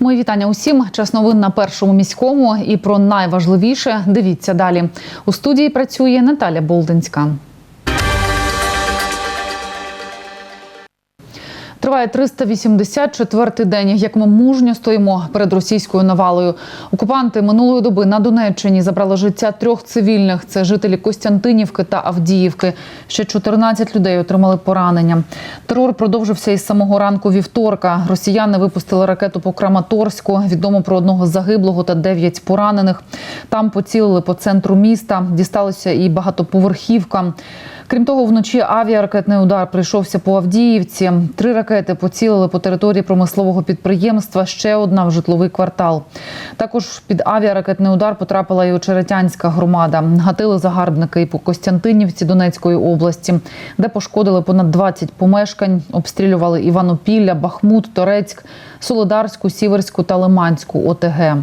Мої вітання усім. Час новин на першому міському. І про найважливіше дивіться далі. У студії працює Наталя Болдинська. Триває 384-й день, як ми мужньо стоїмо перед російською навалою. Окупанти минулої доби на Донеччині забрали життя трьох цивільних. Це жителі Костянтинівки та Авдіївки. Ще 14 людей отримали поранення. Терор продовжився із самого ранку вівторка. Росіяни випустили ракету по Краматорську. Відомо про одного загиблого та дев'ять поранених. Там поцілили по центру міста. Дісталося і багатоповерхівка. Крім того, вночі авіаракетний удар прийшовся по Авдіївці. Три ракети поцілили по території промислового підприємства. Ще одна в житловий квартал. Також під авіаракетний удар потрапила і Очеретянська громада. Гатили загарбники і по Костянтинівці Донецької області, де пошкодили понад 20 помешкань. Обстрілювали Іванопілля, Бахмут, Торецьк, Солодарську, Сіверську та Лиманську ОТГ.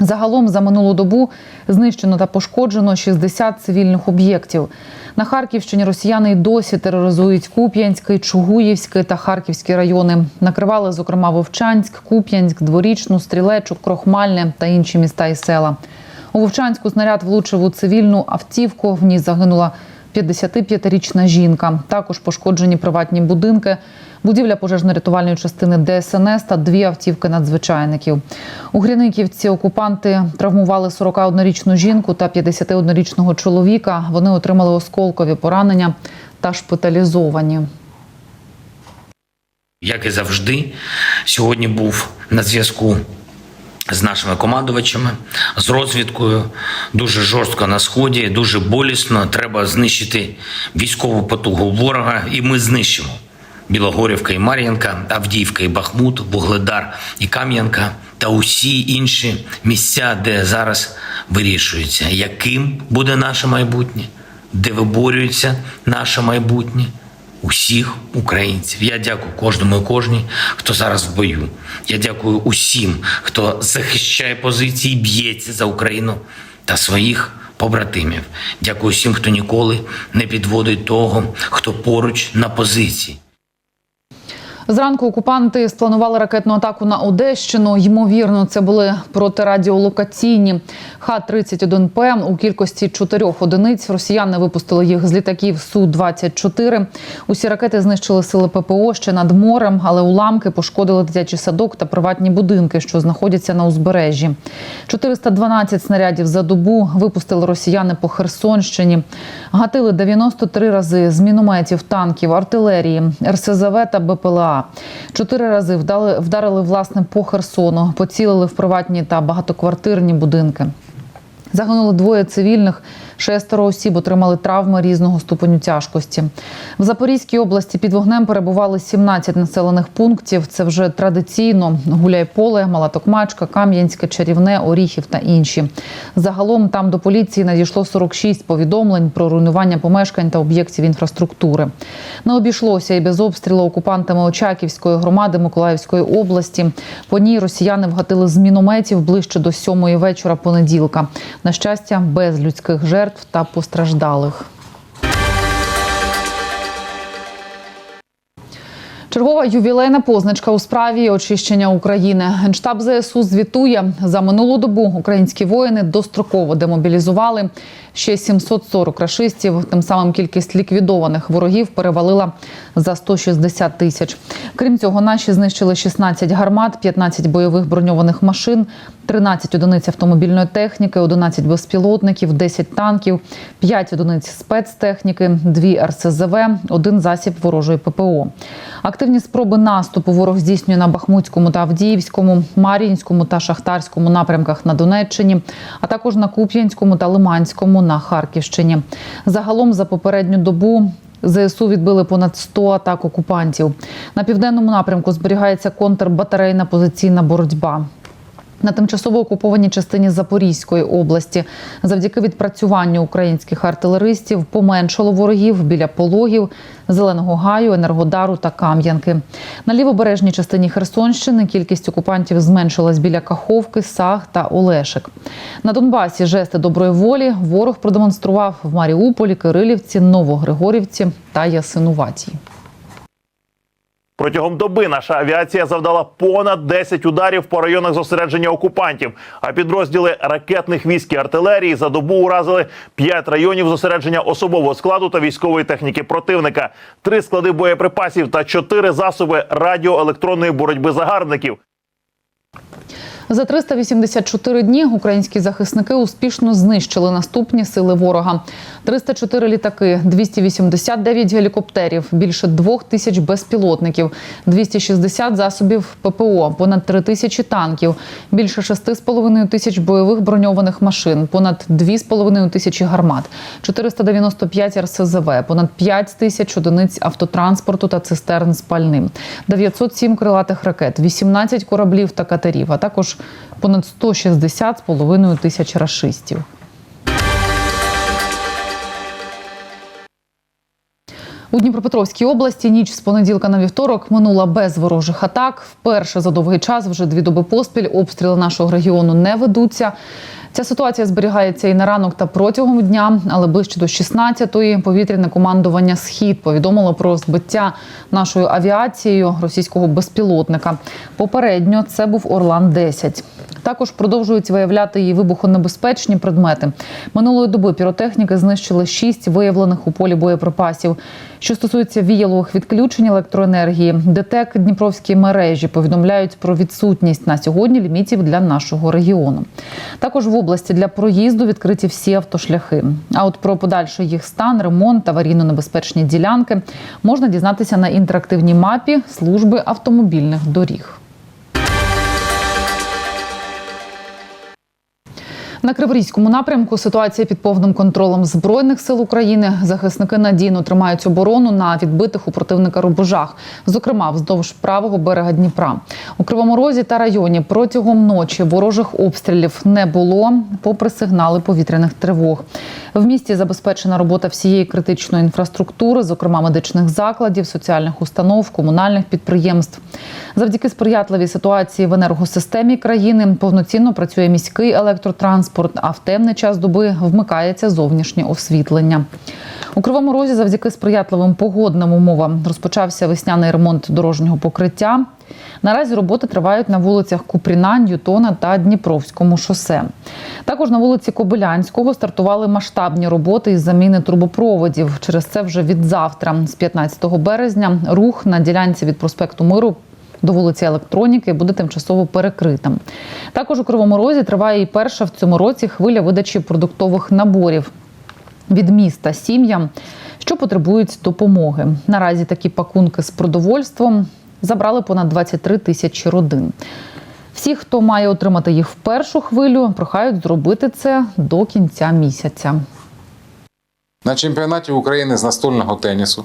Загалом за минулу добу знищено та пошкоджено 60 цивільних об'єктів. На Харківщині росіяни й досі тероризують Куп'янський, Чугуївський та Харківські райони. Накривали, зокрема, Вовчанськ, Куп'янськ, Дворічну, Стрілечу, Крохмальне та інші міста і села. У Вовчанську снаряд влучив у цивільну автівку. В ній загинула 55-річна жінка. Також пошкоджені приватні будинки, будівля пожежно-рятувальної частини ДСНС та дві автівки надзвичайників. У Гряниківці окупанти травмували 41-річну жінку та 51-річного чоловіка. Вони отримали осколкові поранення та шпиталізовані. Як і завжди, сьогодні був на зв'язку з нашими командувачами, з розвідкою. Дуже жорстко на сході, дуже болісно. Треба знищити військову потугу ворога, і ми знищимо. Білогорівка і Мар'їнка, Авдіївка і Бахмут, Вугледар і Кам'янка та усі інші місця, де зараз вирішується, яким буде наше майбутнє, де виборюється наше майбутнє усіх українців. Я дякую кожному і кожній, хто зараз в бою. Я дякую усім, хто захищає позиції, б'ється за Україну та своїх побратимів. Дякую всім, хто ніколи не підводить того, хто поруч на позиції. Зранку окупанти спланували ракетну атаку на Одещину. Ймовірно, це були протирадіолокаційні Х-31П у кількості чотирьох одиниць. Росіяни випустили їх з літаків Су-24. Усі ракети знищили сили ППО ще над морем, але уламки пошкодили дитячий садок та приватні будинки, що знаходяться на узбережжі. 412 снарядів за добу випустили росіяни по Херсонщині. Гатили 93 рази з мінометів, танків, артилерії, РСЗВ та БПЛА. Чотири рази вдали, вдарили власне по Херсону, поцілили в приватні та багатоквартирні будинки. Загинули двоє цивільних, шестеро осіб отримали травми різного ступеню тяжкості. В Запорізькій області під вогнем перебували 17 населених пунктів. Це вже традиційно Гуляйполе, Малатокмачка, Кам'янське, Чарівне, Оріхів та інші. Загалом там до поліції надійшло 46 повідомлень про руйнування помешкань та об'єктів інфраструктури. Не обійшлося і без обстрілу окупантами Очаківської громади Миколаївської області. По ній росіяни вгатили з мінометів ближче до сьомої вечора понеділка. На щастя, без людських жертв та постраждалих. Чергова ювілейна позначка у справі очищення України. Генштаб ЗСУ звітує за минулу добу. Українські воїни достроково демобілізували ще 740 рашистів. Тим самим кількість ліквідованих ворогів перевалила за 160 тисяч. Крім цього, наші знищили 16 гармат, 15 бойових броньованих машин, 13 одиниць автомобільної техніки, 11 безпілотників, 10 танків, 5 одиниць спецтехніки, 2 РСЗВ, один засіб ворожої ППО. Активні спроби наступу ворог здійснює на Бахмутському та Авдіївському, Мар'їнському та Шахтарському напрямках на Донеччині, а також на Куп'янському та Лиманському на Харківщині. Загалом за попередню добу. ЗСУ відбили понад 100 атак окупантів. На південному напрямку зберігається контрбатарейна позиційна боротьба. На тимчасово окупованій частині Запорізької області завдяки відпрацюванню українських артилеристів поменшало ворогів біля пологів, зеленого гаю, енергодару та Кам'янки. На лівобережній частині Херсонщини кількість окупантів зменшилась біля Каховки, Саг та Олешек. На Донбасі жести доброї волі ворог продемонстрував в Маріуполі, Кирилівці, Новогригорівці та Ясинуватій. Протягом доби наша авіація завдала понад 10 ударів по районах зосередження окупантів. А підрозділи ракетних військ і артилерії за добу уразили 5 районів зосередження особового складу та військової техніки противника, 3 склади боєприпасів та 4 засоби радіоелектронної боротьби загарбників. За 384 дні українські захисники успішно знищили наступні сили ворога: 304 літаки, 289 гелікоптерів, більше двох тисяч безпілотників, 260 засобів ППО, понад 3 тисячі танків, більше 6,5 тисяч бойових броньованих машин, понад 2,5 тисячі гармат, 495 РСЗВ, понад 5 тисяч одиниць автотранспорту та цистерн з пальним, 907 крилатих ракет, 18 кораблів та катерів, а також понад 160 з половиною тисяч рашистів. У Дніпропетровській області ніч з понеділка на вівторок минула без ворожих атак. Вперше за довгий час, вже дві доби поспіль, обстріли нашого регіону не ведуться. Ця ситуація зберігається і на ранок та протягом дня, але ближче до 16-ї повітряне командування Схід повідомило про збиття нашою авіацією російського безпілотника. Попередньо це був Орлан 10 Також продовжують виявляти її вибухонебезпечні предмети. Минулої доби піротехніки знищили шість виявлених у полі боєприпасів. Що стосується віялових відключень електроенергії, ДТЕК Дніпровські мережі повідомляють про відсутність на сьогодні лімітів для нашого регіону. Також в області для проїзду відкриті всі автошляхи. А от про подальший їх стан, ремонт, аварійно-небезпечні ділянки можна дізнатися на інтерактивній мапі служби автомобільних доріг. На Криворізькому напрямку ситуація під повним контролем збройних сил України. Захисники надійно тримають оборону на відбитих у противника рубежах, зокрема вздовж правого берега Дніпра. У Кривому Розі та районі протягом ночі ворожих обстрілів не було, попри сигнали повітряних тривог. В місті забезпечена робота всієї критичної інфраструктури, зокрема медичних закладів, соціальних установ, комунальних підприємств. Завдяки сприятливій ситуації в енергосистемі країни повноцінно працює міський електротранспорт, а в темний час доби вмикається зовнішнє освітлення. У Кривому Розі завдяки сприятливим погодним умовам розпочався весняний ремонт дорожнього покриття. Наразі роботи тривають на вулицях Купріна, Ньютона та Дніпровському шосе. Також на вулиці Кобилянського стартували масштабні роботи із заміни трубопроводів. Через це вже від завтра, з 15 березня, рух на ділянці від проспекту Миру до вулиці Електроніки буде тимчасово перекритим. Також у Кривому Розі триває і перша в цьому році хвиля видачі продуктових наборів від міста сім'ям, що потребують допомоги. Наразі такі пакунки з продовольством забрали понад 23 тисячі родин. Всі, хто має отримати їх в першу хвилю, прохають зробити це до кінця місяця. На чемпіонаті України з настольного тенісу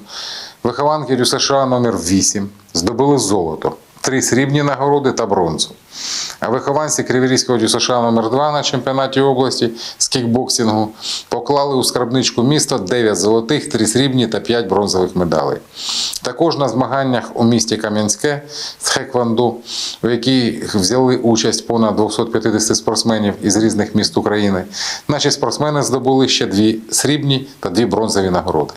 вихованки РЮСШ номер 8 здобули золото, три срібні нагороди та бронзу. А вихованці Криворізького ДЮСШ номер 2 на чемпіонаті області з кікбоксингу поклали у скарбничку міста 9 золотих, 3 срібні та 5 бронзових медалей. Також на змаганнях у місті Кам'янське з Хекванду, у яких взяли участь понад 250 спортсменів із різних міст України, наші спортсмени здобули ще дві срібні та дві бронзові нагороди.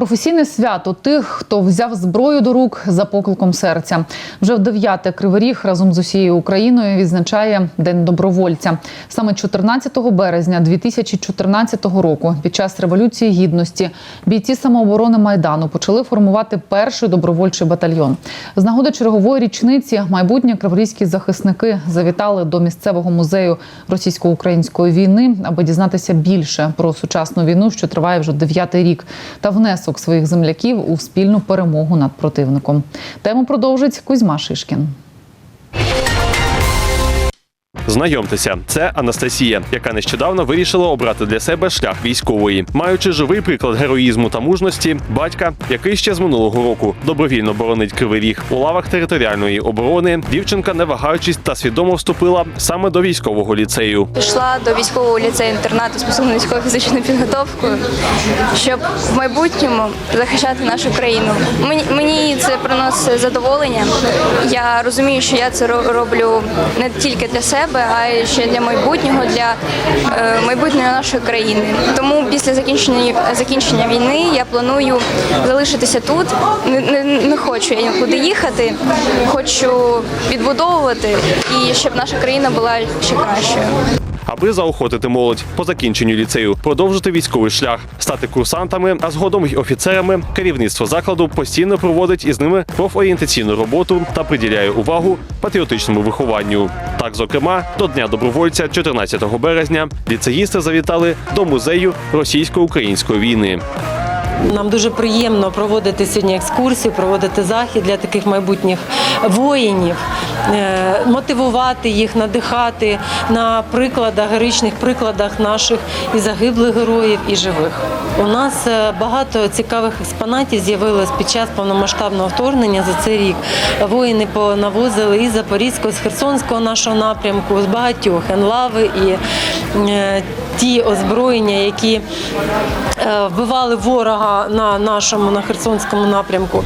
Професійне свято тих, хто взяв зброю до рук за покликом серця. Вже в дев'яте Кривий Ріг разом з усією Україною відзначає День добровольця. Саме 14 березня 2014 року, під час революції гідності, бійці самооборони майдану почали формувати перший добровольчий батальйон. З нагоди чергової річниці майбутні криворізькі захисники завітали до місцевого музею російсько-української війни, аби дізнатися більше про сучасну війну, що триває вже дев'ятий рік, та внесок своїх земляків у спільну перемогу над противником. Тему продовжить Кузьма Шишкін. Знайомтеся, це Анастасія, яка нещодавно вирішила обрати для себе шлях військової, маючи живий приклад героїзму та мужності, батька, який ще з минулого року добровільно боронить кривий ріг у лавах територіальної оборони. Дівчинка, не вагаючись та свідомо вступила саме до військового ліцею. Пішла до військового ліцею інтернату з посиленою військово-фізичною підготовкою, щоб в майбутньому захищати нашу країну. Мені, мені це приносить задоволення. Я розумію, що я це роблю не тільки для себе, себе, а й ще для майбутнього, для е, майбутнього нашої країни. Тому після закінчення закінчення війни я планую залишитися тут. Не, не, не хочу я нікуди їхати, хочу відбудовувати і щоб наша країна була ще кращою. Аби заохотити молодь по закінченню ліцею, продовжити військовий шлях, стати курсантами, а згодом й офіцерами, керівництво закладу постійно проводить із ними профорієнтаційну роботу та приділяє увагу патріотичному вихованню. Так, зокрема, до Дня добровольця, 14 березня, ліцеїсти завітали до музею російсько-української війни. Нам дуже приємно проводити сьогодні екскурсію, проводити захід для таких майбутніх воїнів, е, мотивувати їх, надихати на прикладах, героїчних прикладах наших і загиблих героїв, і живих. У нас е, багато цікавих експонатів з'явилось під час повномасштабного вторгнення за цей рік. Воїни понавозили із Запорізького, з Херсонського нашого напрямку, з багатьох енлави і е, ті озброєння, які вбивали ворога на нашому на Херсонському напрямку.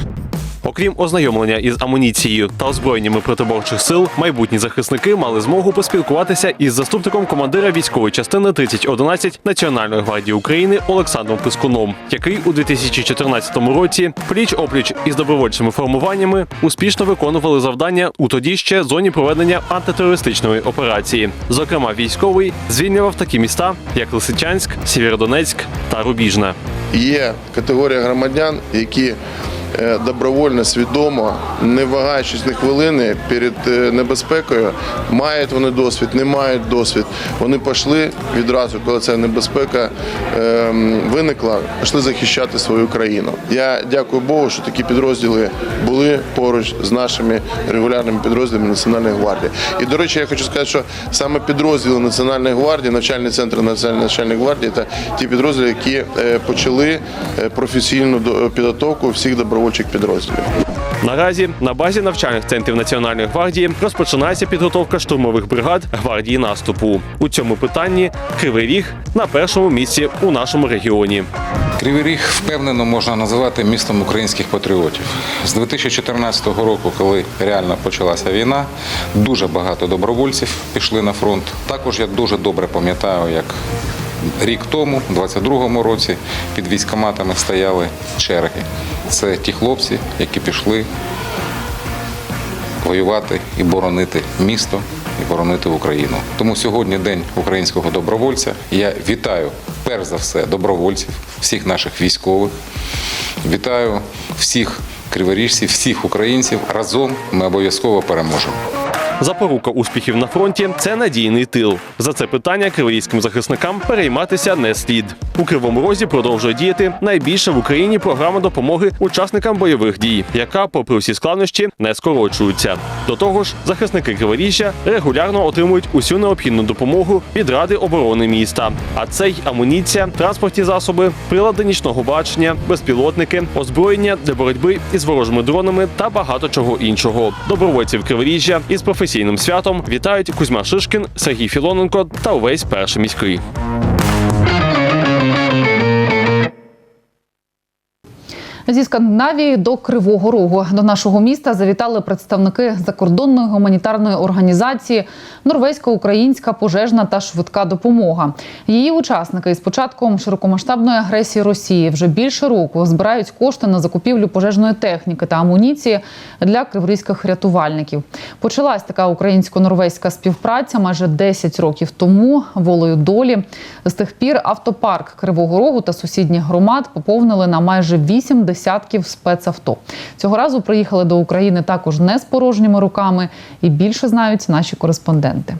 Окрім ознайомлення із амуніцією та озброєннями протиборчих сил, майбутні захисники мали змогу поспілкуватися із заступником командира військової частини 3011 Національної гвардії України Олександром Пискуном, який у 2014 році пліч опліч із добровольчими формуваннями успішно виконували завдання у тоді ще зоні проведення антитерористичної операції. Зокрема, військовий звільнював такі міста, як Лисичанськ, Сєвєродонецьк та Рубіжне. Є категорія громадян, які добровольно, свідомо, не вагаючись ні хвилини перед е, небезпекою, мають вони досвід, не мають досвід. Вони пішли відразу, коли ця небезпека е, виникла, пішли захищати свою країну. Я дякую Богу, що такі підрозділи були поруч з нашими регулярними підрозділами Національної гвардії. І до речі, я хочу сказати, що саме підрозділи Національної гвардії, навчальний центр Національної гвардії та ті підрозділи, які е, почали е, професійну підготовку всіх добровольчих підрозділів. Наразі на базі навчальних центрів Національної гвардії розпочинається підготовка штурмових бригад гвардії наступу. У цьому питанні Кривий Ріг на першому місці у нашому регіоні. Кривий Ріг впевнено можна називати містом українських патріотів. З 2014 року, коли реально почалася війна, дуже багато добровольців пішли на фронт. Також я дуже добре пам'ятаю, як рік тому, у 22-му році, під військоматами стояли черги. Це ті хлопці, які пішли воювати і боронити місто і боронити Україну. Тому сьогодні день українського добровольця. Я вітаю перш за все добровольців, всіх наших військових. Вітаю всіх криворіжців, всіх українців. Разом ми обов'язково переможемо. Запорука успіхів на фронті це надійний тил. За це питання криворізьким захисникам перейматися не слід. У кривому розі продовжує діяти найбільша в Україні програма допомоги учасникам бойових дій, яка, попри всі складнощі, не скорочується. До того ж, захисники Криворіжжя регулярно отримують усю необхідну допомогу від ради оборони міста. А це й амуніція, транспортні засоби, прилади нічного бачення, безпілотники, озброєння для боротьби із ворожими дронами та багато чого іншого. Добровольців Криворіжжя із професійним святом вітають Кузьма Шишкін, Сергій Філоненко та увесь перший міський. Зі Скандинавії до Кривого Рогу до нашого міста завітали представники закордонної гуманітарної організації Норвезько-Українська пожежна та швидка допомога. Її учасники із початком широкомасштабної агресії Росії вже більше року збирають кошти на закупівлю пожежної техніки та амуніції для криворізьких рятувальників. Почалась така українсько-норвезька співпраця майже 10 років тому. Волею долі з тих пір автопарк Кривого Рогу та сусідніх громад поповнили на майже 8 десятків спецавто. Цього разу приїхали до України також не з порожніми руками і більше знають наші кореспонденти.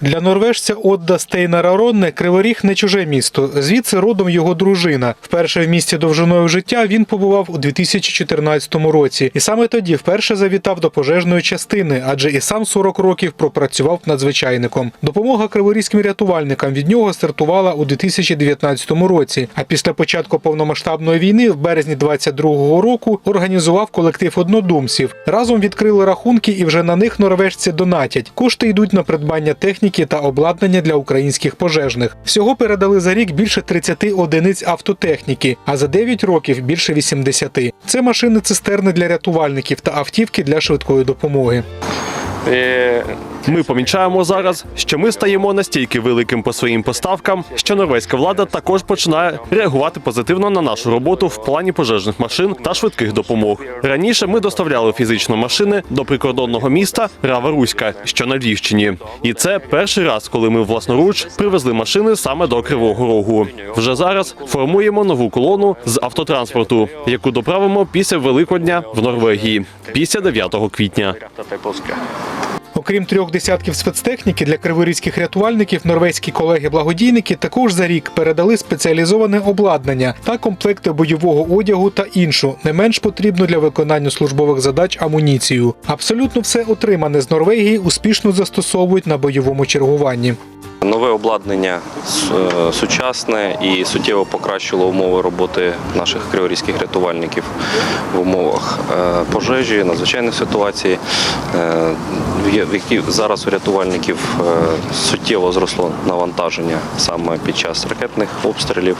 Для норвежця Отда Стейнара Ронне Криворіг не чуже місто. Звідси родом його дружина. Вперше в місті довжиною життя він побував у 2014 році, і саме тоді вперше завітав до пожежної частини, адже і сам 40 років пропрацював надзвичайником. Допомога криворізьким рятувальникам від нього стартувала у 2019 році. А після початку повномасштабної війни, в березні 22-го року, організував колектив однодумців. Разом відкрили рахунки, і вже на них норвежці донатять. Кошти йдуть на придбання техніки та обладнання для українських пожежних. Всього передали за рік більше 30 одиниць автотехніки, а за 9 років більше 80. Це машини цистерни для рятувальників та автівки для швидкої допомоги. Е, Ми помічаємо зараз, що ми стаємо настільки великим по своїм поставкам, що норвезька влада також починає реагувати позитивно на нашу роботу в плані пожежних машин та швидких допомог. Раніше ми доставляли фізично машини до прикордонного міста Рава Руська, що на Львівщині. І це перший раз, коли ми власноруч привезли машини саме до Кривого Рогу. Вже зараз формуємо нову колону з автотранспорту, яку доправимо після Великодня в Норвегії, після 9 квітня. Окрім трьох десятків спецтехніки для криворізьких рятувальників, норвезькі колеги-благодійники також за рік передали спеціалізоване обладнання та комплекти бойового одягу та іншу, не менш потрібну для виконання службових задач амуніцію. Абсолютно все отримане з Норвегії успішно застосовують на бойовому чергуванні. Нове обладнання е, сучасне і суттєво покращило умови роботи наших криворізьких рятувальників в умовах е, пожежі, надзвичайних ситуацій, е, в які зараз у рятувальників суттєво зросло навантаження саме під час ракетних обстрілів.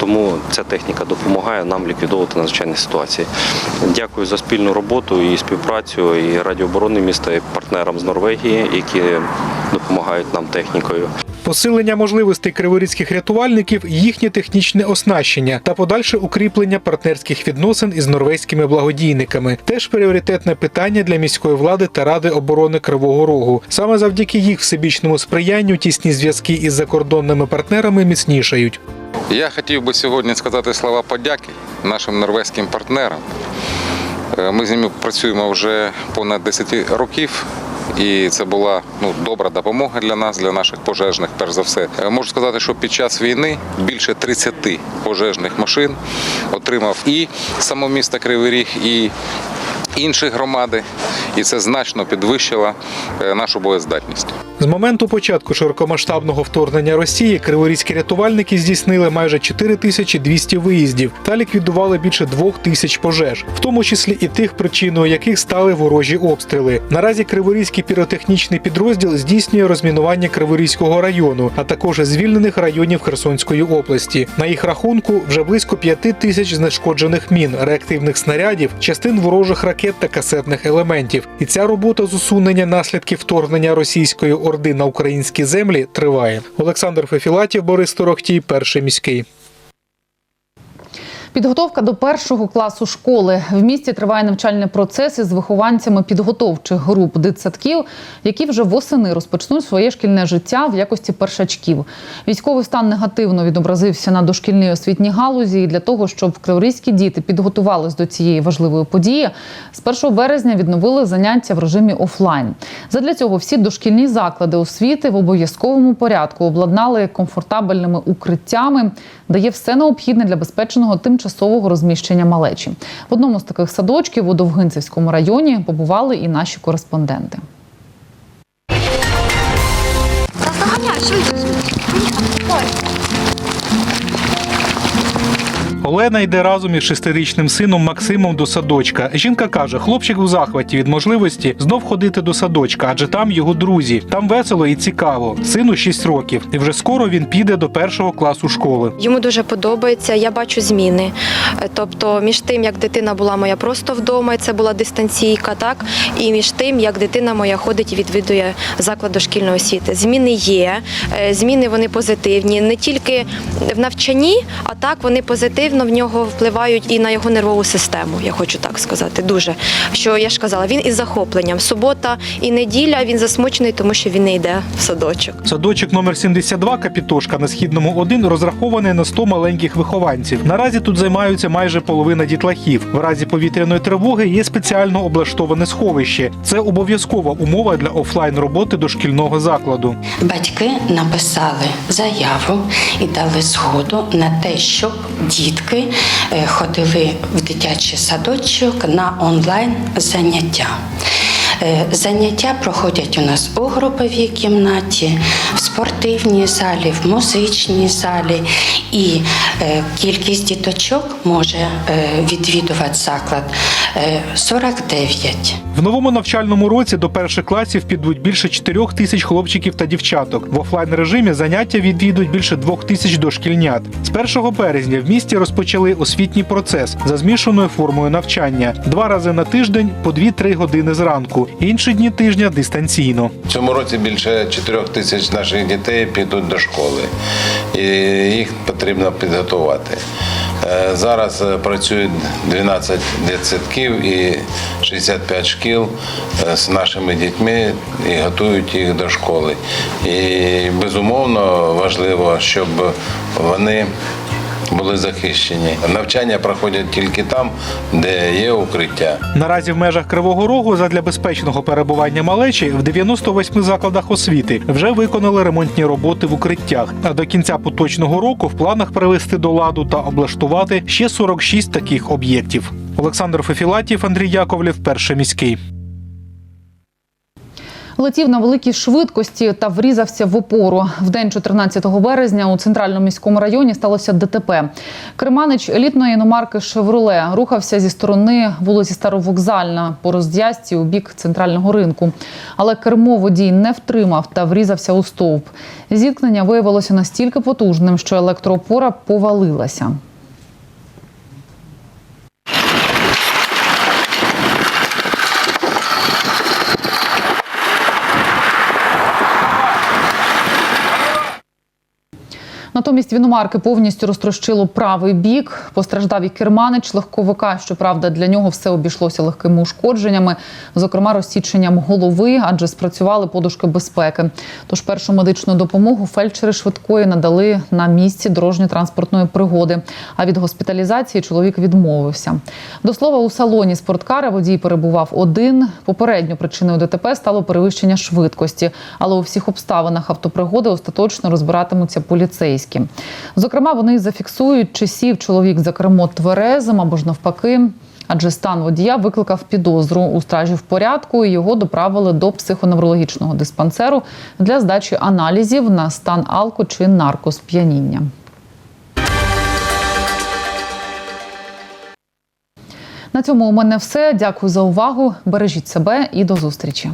Тому ця техніка допомагає нам ліквідовувати надзвичайні ситуації. Дякую за спільну роботу і співпрацю і Раді оборони міста, і партнерам з Норвегії, які допомагають нам технікою. Посилення можливостей криворізьких рятувальників, їхнє технічне оснащення та подальше укріплення партнерських відносин із норвезькими благодійниками теж пріоритетне питання для міської влади та ради оборони Кривого Рогу. Саме завдяки їх всебічному сприянню тісні зв'язки із закордонними партнерами міцнішають. Я хотів би сьогодні сказати слова подяки нашим норвезьким партнерам. Е, Ми з ними працюємо вже понад 10 років. І це була ну добра допомога для нас, для наших пожежних. Перш за все, Е, можу сказати, що під час війни більше 30 пожежних машин отримав і само місто Кривий Ріг, і інші громади, і це значно підвищило е, нашу боєздатність. З моменту початку широкомасштабного вторгнення Росії криворізькі рятувальники здійснили майже 4200 виїздів та ліквідували більше двох тисяч пожеж, в тому числі і тих, причиною яких стали ворожі обстріли. Наразі Криворізький піротехнічний підрозділ здійснює розмінування Криворізького району, а також звільнених районів Херсонської області. На їх рахунку вже близько 5 тисяч знешкоджених мін, реактивних снарядів, частин ворожих ракет та касетних елементів. І ця робота з усунення наслідків вторгнення російської орди на українські землі триває. Олександр Фефілатів, Борис Торохтій, перший міський. Підготовка до першого класу школи в місті триває навчальний процес із вихованцями підготовчих груп дитсадків, які вже восени розпочнуть своє шкільне життя в якості першачків. Військовий стан негативно відобразився на дошкільній освітній галузі. І для того, щоб криворізькі діти підготувались до цієї важливої події, з 1 березня відновили заняття в режимі офлайн. Задля цього всі дошкільні заклади освіти в обов'язковому порядку обладнали комфортабельними укриттями, де є все необхідне для безпечного тимчасового розміщення малечі. В одному з таких садочків у Довгинцевському районі побували і наші кореспонденти. Олена йде разом із шестирічним сином Максимом до садочка. Жінка каже, хлопчик у захваті від можливості знов ходити до садочка, адже там його друзі. Там весело і цікаво. Сину 6 років, і вже скоро він піде до першого класу школи. Йому дуже подобається. Я бачу зміни. Е, Тобто, між тим, як дитина була моя просто вдома, і це була дистанційка, так і між тим, як дитина моя ходить і відвідує заклад дошкільної освіти. Зміни є, е, зміни вони позитивні, не тільки в навчанні, а так вони позитивно в нього впливають і на його нервову систему. Я хочу так сказати. Дуже що я ж казала, він із захопленням. Субота і неділя він засмучений, тому що він не йде в садочок. Садочок номер 72 Капітошка на східному 1 розрахований на 100 маленьких вихованців. Наразі тут займаються майже половина дітлахів. В разі повітряної тривоги є спеціально облаштоване сховище. Це обов'язкова умова для офлайн роботи дошкільного закладу. Батьки написали заяву і дали згоду на те, щоб дітки е, ходили в дитячий садочок на онлайн заняття. Е, Заняття проходять у нас у груповій кімнаті, в спортивній залі, в музичній залі, і е, кількість діточок може відвідувати заклад е, 49. В новому навчальному році до перших класів підуть більше 4 тисяч хлопчиків та дівчаток. В офлайн режимі заняття відвідують більше 2 тисяч дошкільнят. З 1 березня в місті розпочали освітній процес за змішаною формою навчання два рази на тиждень по 2-3 години зранку. Інші дні тижня дистанційно. В цьому році більше 4 тисяч наших дітей підуть до школи, і їх потрібно підготувати. Е, Зараз е, працюють 12 дитсадків і 65 шкіл е, з нашими дітьми і готують їх до школи. І безумовно важливо, щоб вони були захищені. Навчання проходять тільки там, де є укриття. Наразі в межах Кривого Рогу задля безпечного перебування малечі в 98 закладах освіти вже виконали ремонтні роботи в укриттях. А до кінця поточного року в планах привести до ладу та облаштувати ще 46 таких об'єктів. Олександр Фефілатів, Андрій Яковлів, перший міський. Летів на великій швидкості та врізався в опору. В день 14 березня у центральному міському районі сталося ДТП. Керманич елітної іномарки Шевроле рухався зі сторони вулиці Старовокзальна по роздязці у бік центрального ринку. Але кермо водій не втримав та врізався у стовп. Зіткнення виявилося настільки потужним, що електроопора повалилася. Натомість віномарки повністю розтрощило правий бік. Постраждав і керманич легковика. Щоправда, для нього все обійшлося легкими ушкодженнями, зокрема розсіченням голови, адже спрацювали подушки безпеки. Тож першу медичну допомогу фельдшери швидкої надали на місці дорожньо-транспортної пригоди. А від госпіталізації чоловік відмовився. До слова, у салоні спорткара водій перебував один. Попередньо причиною ДТП стало перевищення швидкості, але у всіх обставинах автопригоди остаточно розбиратимуться поліцейські. Зокрема, вони зафіксують, чи сів чоловік за кермо тверезим або ж навпаки. Адже стан водія викликав підозру у стражі в порядку. і Його доправили до психоневрологічного диспансеру для здачі аналізів на стан алко чи наркосп'яніння. На цьому у мене все. Дякую за увагу. Бережіть себе і до зустрічі.